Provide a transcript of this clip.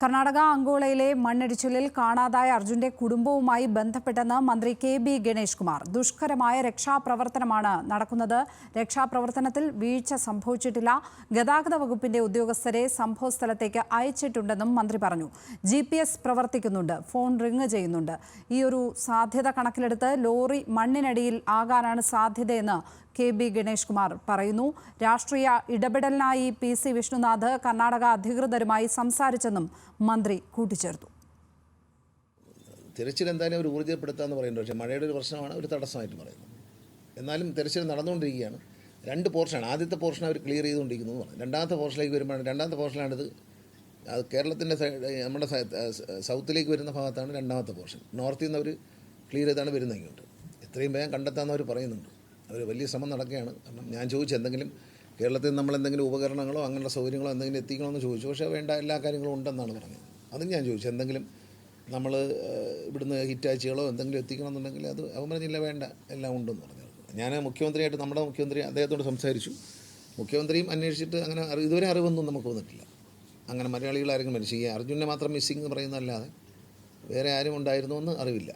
കർണാടക അങ്കോളയിലെ മണ്ണിടിച്ചിലിൽ കാണാതായ അർജുന്റെ കുടുംബവുമായി ബന്ധപ്പെട്ടെന്ന് മന്ത്രി കെ ബി ഗണേഷ് കുമാർ. ദുഷ്കരമായ രക്ഷാപ്രവർത്തനമാണ് നടക്കുന്നത്. രക്ഷാപ്രവർത്തനത്തിൽ വീഴ്ച സംഭവിച്ചിട്ടില്ല. ഗതാഗത വകുപ്പിന്റെ ഉദ്യോഗസ്ഥരെ സംഭവസ്ഥലത്തേക്ക് അയച്ചിട്ടുണ്ടെന്നും മന്ത്രി പറഞ്ഞു. ജി പ്രവർത്തിക്കുന്നുണ്ട്. ഫോൺ റിങ് ചെയ്യുന്നുണ്ട്. ഈ ഒരു സാധ്യത കണക്കിലെടുത്ത് ലോറി മണ്ണിനടിയിൽ ആകാനാണ് സാധ്യതയെന്ന് കെ ബി ഗണേഷ് കുമാർ പറയുന്നു. രാഷ്ട്രീയ ഇടപെടലിനായി പി സി വിഷ്ണുനാഥ് കർണാടക അധികൃതരുമായി സംസാരിച്ചെന്നും മന്ത്രി കൂട്ടിച്ചേർത്തു. തിരച്ചിൽ എന്തായാലും ഒരു ഊർജപ്പെടുത്താന്ന് പറയുന്നത് പക്ഷേ മഴയുടെ ഒരു പ്രശ്നമാണ് ഒരു തടസ്സമായിട്ട് പറയുന്നത് എന്നാലും തിരച്ചിൽ നടന്നുകൊണ്ടിരിക്കുകയാണ്. രണ്ട് പോർഷനാണ് ആദ്യത്തെ പോർഷൻ അവർ ക്ലിയർ ചെയ്തുകൊണ്ടിരിക്കുന്നു പറഞ്ഞു. രണ്ടാമത്തെ പോർഷനിലേക്ക് വരുമ്പോഴാണ് രണ്ടാമത്തെ പോർഷനാണിത് അത് കേരളത്തിന്റെ സൈഡ് നമ്മുടെ സൗത്തിലേക്ക് വരുന്ന ഭാഗത്താണ് രണ്ടാമത്തെ പോർഷൻ നോർത്തിൽ നിന്ന് അവർ ക്ലിയർ ചെയ്താണ് വരുന്നത് ഇങ്ങോട്ട്. എത്രയും വേഗം കണ്ടെത്താമെന്ന് അവർ പറയുന്നുണ്ട്. അവർ വലിയ ശ്രമം നടക്കുകയാണ്. കാരണം ഞാൻ ചോദിച്ചു എന്തെങ്കിലും കേരളത്തിൽ നമ്മൾ എന്തെങ്കിലും ഉപകരണങ്ങളോ അങ്ങനെയുള്ള സൗകര്യങ്ങളോ എന്തെങ്കിലും എത്തിക്കണമെന്ന് ചോദിച്ചു. പക്ഷേ വേണ്ട എല്ലാ കാര്യങ്ങളും ഉണ്ടെന്നാണ് പറഞ്ഞത്. അതും ഞാൻ ചോദിച്ചു. എന്തെങ്കിലും നമ്മൾ ഇവിടുന്ന് ഹിറ്റാച്ചികളോ എന്തെങ്കിലും എത്തിക്കണമെന്നുണ്ടെങ്കിൽ അത് അവൻ പറഞ്ഞില്ല വേണ്ട എല്ലാം ഉണ്ടെന്ന് പറഞ്ഞു ഞാൻ മുഖ്യമന്ത്രിയായിട്ട് നമ്മുടെ മുഖ്യമന്ത്രി അദ്ദേഹത്തോട് സംസാരിച്ചു. മുഖ്യമന്ത്രിയും അന്വേഷിച്ചിട്ട് അങ്ങനെ ഇതുവരെ അറിവൊന്നും നമുക്ക് വന്നിട്ടില്ല. അങ്ങനെ മലയാളികളാരെങ്കിലും മരിച്ചു. ഈ അർജുനെ മാത്രം മിസ്സിംഗ് എന്ന് പറയുന്നതല്ലാതെ വേറെ ആരും ഉണ്ടായിരുന്നു എന്ന് അറിവില്ല.